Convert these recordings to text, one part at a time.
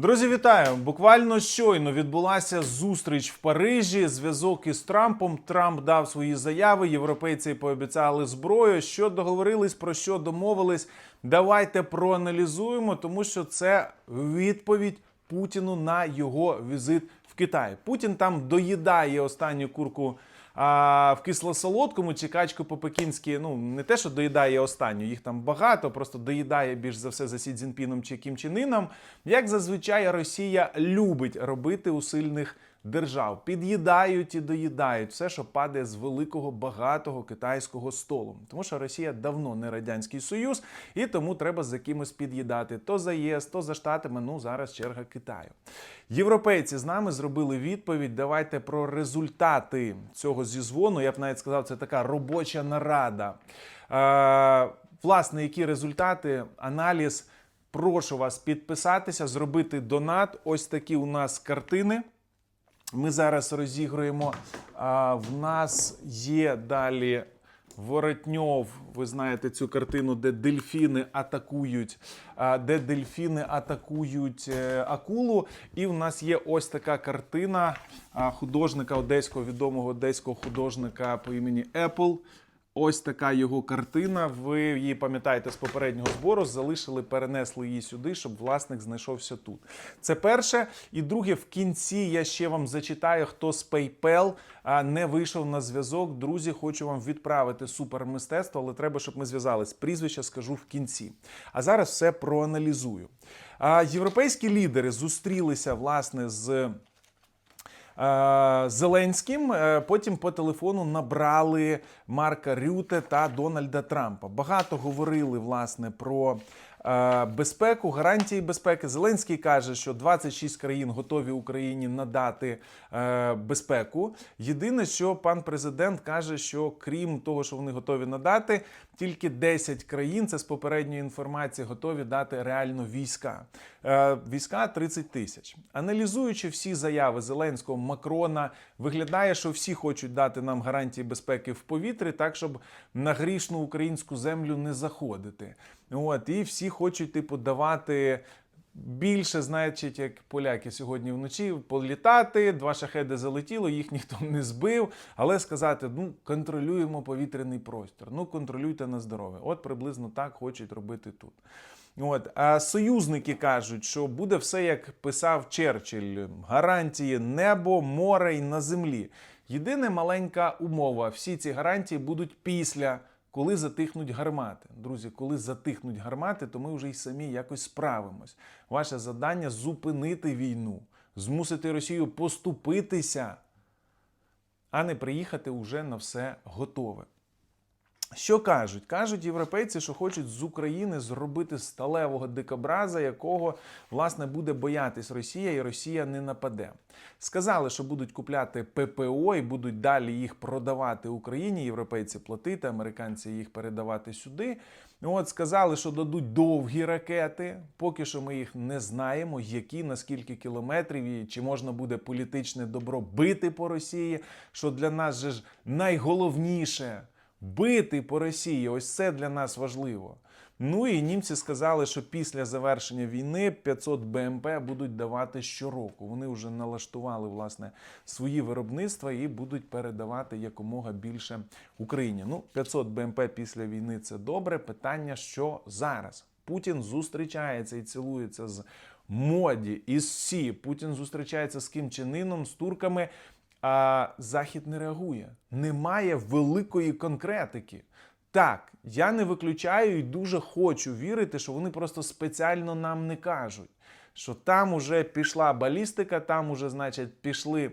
Друзі, вітаю! Буквально щойно відбулася зустріч в Парижі. Зв'язок із Трампом. Трамп дав свої заяви. Європейці пообіцяли зброю. Що договорились, про що домовились. Давайте проаналізуємо, тому що це відповідь Путіну на його візит в Китай. Путін там доїдає останню курку. А в кисло-солодкому чи качку по-пекінськи, ну не те, що доїдає останню, їх там багато, просто доїдає більш за все за Сі Цзіньпіном чи Кім Чен. Як зазвичай Росія любить робити у сильних держав. Під'їдають і доїдають все, що падає з великого багатого китайського столу. Тому що Росія давно не радянський союз, і тому треба за кимось під'їдати. То за ЄС, то за штатами. Ну зараз черга Китаю. Європейці з нами зробили відповідь. Давайте про результати цього зізвону. Я б навіть сказав, це така робоча нарада. Е, власне, які результати, аналіз. Прошу вас підписатися, зробити донат. Ось такі у нас картини. Ми зараз розігруємо. В нас є далі Воротньов. Ви знаєте цю картину, де дельфіни атакують, де дельфіни атакують е, акулу. І в нас є ось така картина художника одеського відомого одеського художника по імені Apple. Ось така його картина. Ви її пам'ятаєте з попереднього збору. Залишили, перенесли її сюди, щоб власник знайшовся тут. Це перше. І друге, в кінці я ще вам зачитаю, хто з PayPal не вийшов на зв'язок. Друзі, хочу вам відправити супермистецтво, але треба, щоб ми зв'язались. Прізвище скажу в кінці. А зараз все проаналізую. Європейські лідери зустрілися власне з. Е, Зеленським. Е, Потім по телефону набрали Марка Рюте та Дональда Трампа. Багато говорили власне про безпеку, гарантії безпеки. Зеленський каже, що 26 країн готові Україні надати е, безпеку. Єдине, що пан президент каже, що крім того, що вони готові надати, тільки 10 країн це з попередньої інформації готові дати реально війська. Е, Війська 30 тисяч. Аналізуючи всі заяви Зеленського, Макрона, виглядає, що всі хочуть дати нам гарантії безпеки в повітрі, так щоб на грішну українську землю не заходити. От і всі хочуть, типу, давати. Більше, значить, як поляки сьогодні вночі політати, два шахеди залетіло, їх ніхто не збив. Але сказати: ну контролюємо повітряний простір, ну контролюйте на здоров'я. От приблизно так хочуть робити тут. От а союзники кажуть, що буде все як писав Черчилль: гарантії небо, море і на землі. Єдине маленька умова: всі ці гарантії будуть після. Коли затихнуть гармати, друзі, коли затихнуть гармати, то ми вже й самі якось справимось. Ваше завдання зупинити війну, змусити Росію поступитися, а не приїхати уже на все готове. Що кажуть? Кажуть європейці, що хочуть з України зробити сталевого дикобраза, якого власне буде боятись Росія, і Росія не нападе. Сказали, що будуть купляти ППО і будуть далі їх продавати Україні. Європейці платити, американці їх передавати сюди. От сказали, що дадуть довгі ракети. Поки що ми їх не знаємо, які на скільки кілометрів і чи можна буде політичне добро бити по Росії. Що для нас же ж найголовніше бити по Росії. Ось це для нас важливо. Ну і німці сказали, що після завершення війни 500 БМП будуть давати щороку. Вони вже налаштували власне свої виробництва і будуть передавати якомога більше Україні. Ну, 500 БМП після війни це добре. Питання, що зараз Путін зустрічається і цілується з моді із Сі. Путін зустрічається з Ким Чен Іном, з турками. А Захід не реагує. Немає великої конкретики. Так, я не виключаю і дуже хочу вірити, що вони просто спеціально нам не кажуть, що там уже пішла балістика, там уже, значить, пішли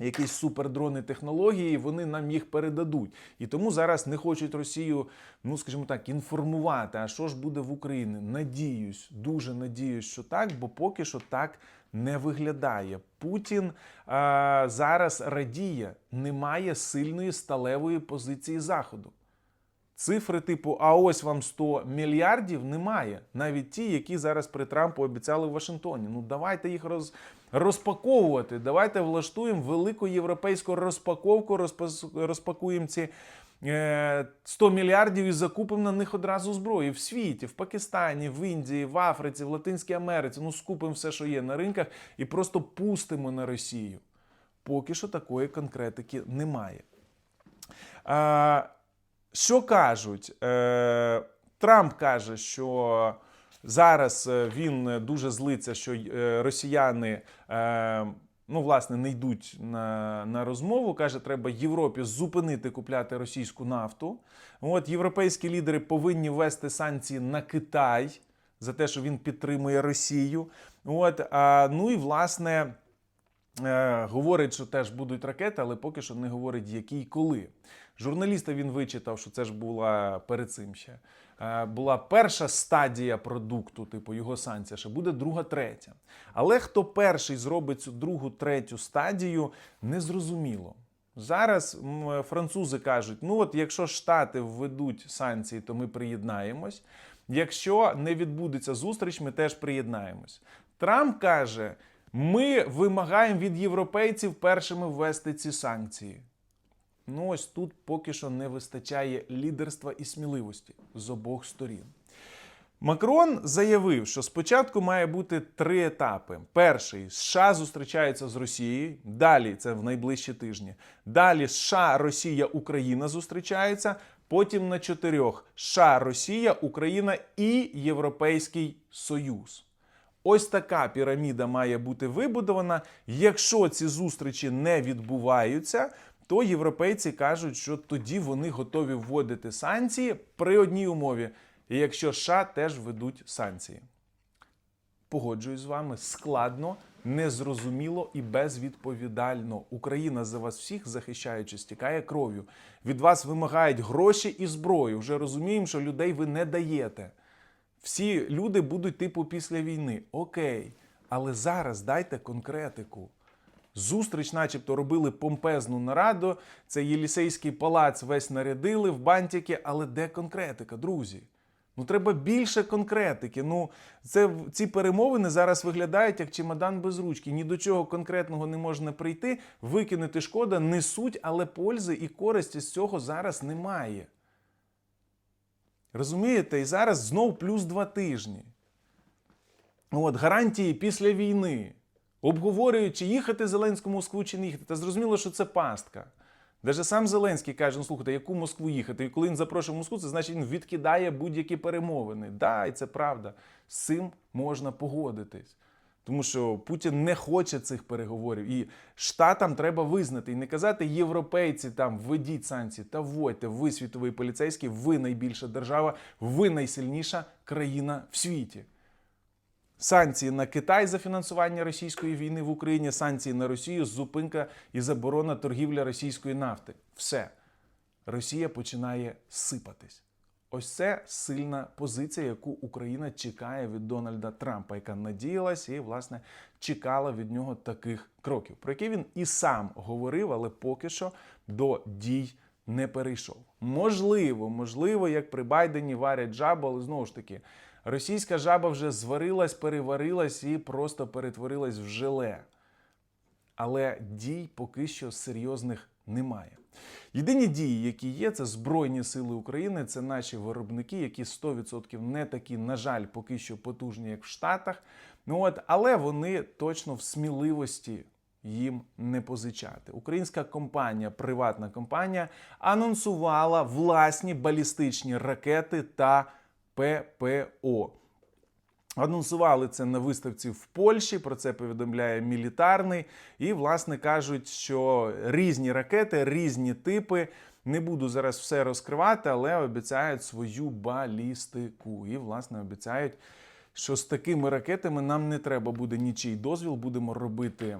якісь супердрони технології, вони нам їх передадуть. І тому зараз не хочуть Росію, ну скажімо так, інформувати. А що ж буде в Україні? Надіюсь, дуже надіюсь, що так, бо поки що так не виглядає. Путін а, зараз радіє, немає сильної сталевої позиції Заходу. Цифри типу, а ось вам 100 мільярдів немає. Навіть ті, які зараз при Трампу обіцяли в Вашингтоні. Ну давайте їх роз, розпаковувати. Давайте влаштуємо велику європейську розпаковку, розпас- розпакуємо ці е, 100 мільярдів і закупимо на них одразу зброю в світі, в Пакистані, в Індії, в Африці, в Латинській Америці. Ну скупимо все, що є на ринках, і просто пустимо на Росію. Поки що такої конкретики немає. А, що кажуть? Е, Трамп каже, що зараз е, він дуже злиться, що е, росіяни. Е, Ну, власне, не йдуть на, на розмову. Каже, треба Європі зупинити купляти російську нафту. От європейські лідери повинні ввести санкції на Китай за те, що він підтримує Росію. От, а, ну і власне говорить, що теж будуть ракети, але поки що не говорить, які і коли. Журналіста він вичитав, що це ж була перед цим ще. е, Була перша стадія продукту, типу його санкція, ще буде друга, третя. Але хто перший зробить цю другу, третю стадію, незрозуміло. Зараз французи кажуть: ну от якщо Штати введуть санкції, то ми приєднаємось. Якщо не відбудеться зустріч, ми теж приєднаємось. Трамп каже: ми вимагаємо від європейців першими ввести ці санкції. Ну ось тут поки що не вистачає лідерства і сміливості з обох сторін. Макрон заявив, що спочатку має бути три етапи: перший США зустрічаються з Росією. Далі це в найближчі тижні. Далі США, Росія, Україна зустрічаються. Потім на чотирьох США, Росія, Україна і Європейський Союз. Ось така піраміда має бути вибудована. Якщо ці зустрічі не відбуваються, то європейці кажуть, що тоді вони готові вводити санкції при одній умові, якщо США теж ведуть санкції. Погоджуюсь з вами, складно, незрозуміло і безвідповідально. Україна за вас всіх, захищаючи, стікає кров'ю. Від вас вимагають гроші і зброю. Вже розуміємо, що людей ви не даєте. Всі люди будуть типу після війни. Окей, але зараз дайте конкретику. Зустріч, начебто, робили помпезну нараду. Це Єлісейський палац весь нарядили в бантики, але де конкретика, друзі? Ну треба більше конкретики. Ну, це ці перемовини зараз виглядають як чемодан без ручки. Ні до чого конкретного не можна прийти, викинути шкода, не суть, але пользи і користі з цього зараз немає. Розумієте? І зараз знов плюс два тижні. От, гарантії після війни. Обговорюючи, чи їхати Зеленському в Москву, чи не їхати. Та зрозуміло, що це пастка. Даже сам Зеленський каже: ну слухайте, яку Москву їхати? І коли він запрошує Москву, це значить він відкидає будь-які перемовини. Да, і це правда. З цим можна погодитись. Тому що Путін не хоче цих переговорів. І штатам треба визнати і не казати європейці там введіть санкції та вводьте, ви світовий поліцейський, ви найбільша держава, ви найсильніша країна в світі. Санкції на Китай за фінансування російської війни в Україні, санкції на Росію, зупинка і заборона торгівля російської нафти. Все. Росія починає сипатись. Ось це сильна позиція, яку Україна чекає від Дональда Трампа, яка надіялась і, власне, чекала від нього таких кроків, про які він і сам говорив, але поки що до дій не перейшов. Можливо, можливо, як при Байдені варять жабу, але знову ж таки, російська жаба вже зварилась, переварилась і просто перетворилась в желе. Але дій поки що серйозних немає. Єдині дії, які є, це Збройні Сили України, це наші виробники, які 100% не такі, на жаль, поки що потужні, як в Штатах. Ну от, але вони точно в сміливості їм не позичати. Українська компанія, приватна компанія, анонсувала власні балістичні ракети та ППО. Анонсували це на виставці в Польщі. Про це повідомляє мілітарний. І, власне, кажуть, що різні ракети, різні типи. Не буду зараз все розкривати, але обіцяють свою балістику. І, власне, обіцяють, що з такими ракетами нам не треба буде нічий дозвіл. Будемо робити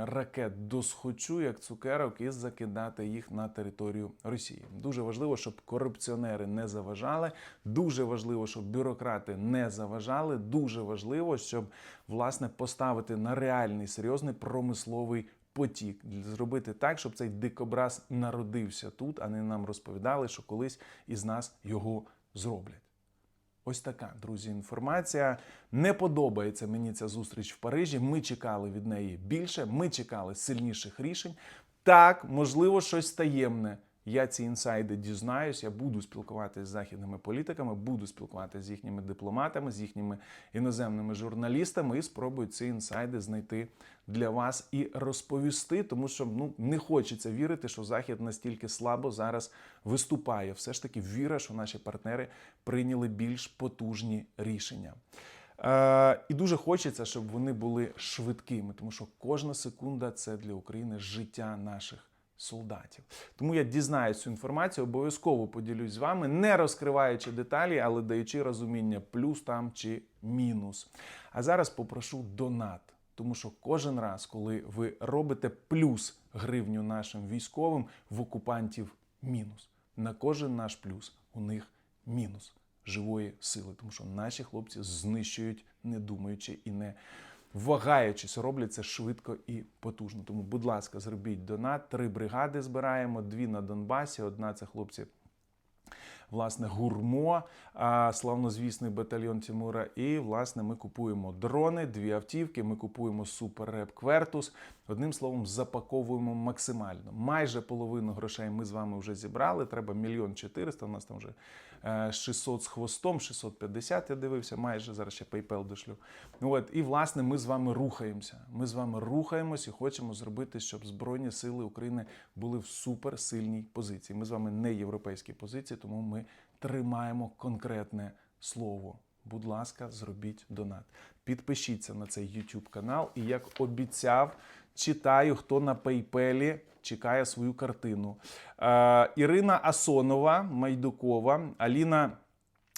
ракет до схочу, як цукерок, і закидати їх на територію Росії. Дуже важливо, щоб корупціонери не заважали. Дуже важливо, щоб бюрократи не заважали. Дуже важливо, щоб власне поставити на реальний серйозний промисловий потік, зробити так, щоб цей дикобраз народився тут, а не нам розповідали, що колись із нас його зроблять. Ось така, друзі, інформація. Не подобається мені ця зустріч в Парижі. Ми чекали від неї більше, ми чекали сильніших рішень. Так, можливо, щось таємне. Я ці інсайди дізнаюсь, я буду спілкуватися з західними політиками, буду спілкуватися з їхніми дипломатами, з їхніми іноземними журналістами і спробую ці інсайди знайти для вас і розповісти, тому що ну не хочеться вірити, що Захід настільки слабо зараз виступає. Все ж таки віра, що наші партнери прийняли більш потужні рішення. Е, і дуже хочеться, щоб вони були швидкими, тому що кожна секунда це для України життя наших солдатів. Тому я дізнаюсь цю інформацію, обов'язково поділюсь з вами, не розкриваючи деталі, але даючи розуміння, плюс там чи мінус. А зараз попрошу донат. Тому що кожен раз, коли ви робите плюс гривню нашим військовим, в окупантів мінус. На кожен наш плюс у них мінус живої сили, тому що наші хлопці знищують, не думаючи і не вагаючись, роблять це швидко і потужно. Тому, будь ласка, зробіть донат. Три бригади збираємо, дві на Донбасі. Одна це хлопці. Власне, гурмо, славнозвісний батальйон Тимура. І, власне, ми купуємо дрони, дві автівки. Ми купуємо суперреп Квертус. Одним словом, запаковуємо максимально. Майже половину грошей ми з вами вже зібрали. Треба мільйон чотириста. У нас там вже е, 600 з хвостом, 650, Я дивився, майже зараз ще PayPal дошлю. От і власне ми з вами рухаємося. Ми з вами рухаємось і хочемо зробити, щоб Збройні сили України були в суперсильній позиції. Ми з вами не європейські позиції, тому ми тримаємо конкретне слово. Будь ласка, зробіть донат. Підпишіться на цей YouTube канал. І як обіцяв, читаю, хто на PayPal чекає свою картину. Е, Ірина Асонова, Майдукова, Аліна.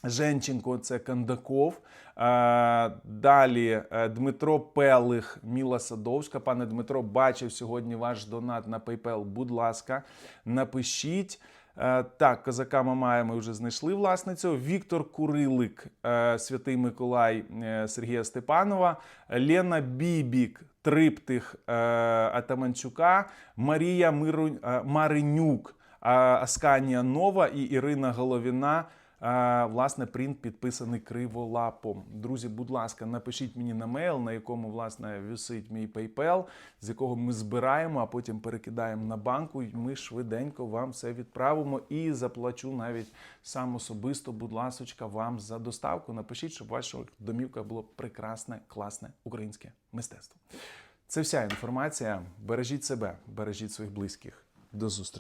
Женченко, це Кандаков. Е, Далі е, Дмитро Пелих, Міла Садовська. Пане Дмитро, бачив сьогодні ваш донат на PayPal. Будь ласка, напишіть. Е, Так, козака ми вже знайшли власницю. Віктор Курилик, е, Святий Миколай е, Сергія Степанова, Лена Бібік, Триптих Атаманчука, Марія Миру, Маринюк, Асканія Нова і Ірина Головіна. Власне, принт підписаний криволапом. Друзі, будь ласка, напишіть мені на мейл, на якому власне висить мій PayPal, з якого ми збираємо, а потім перекидаємо на банку. І Ми швиденько вам все відправимо і заплачу навіть сам особисто, будь ласочка, вам за доставку. Напишіть, щоб в ваших домівках було прекрасне, класне українське мистецтво. Це вся інформація. Бережіть себе, бережіть своїх близьких. До зустрічі.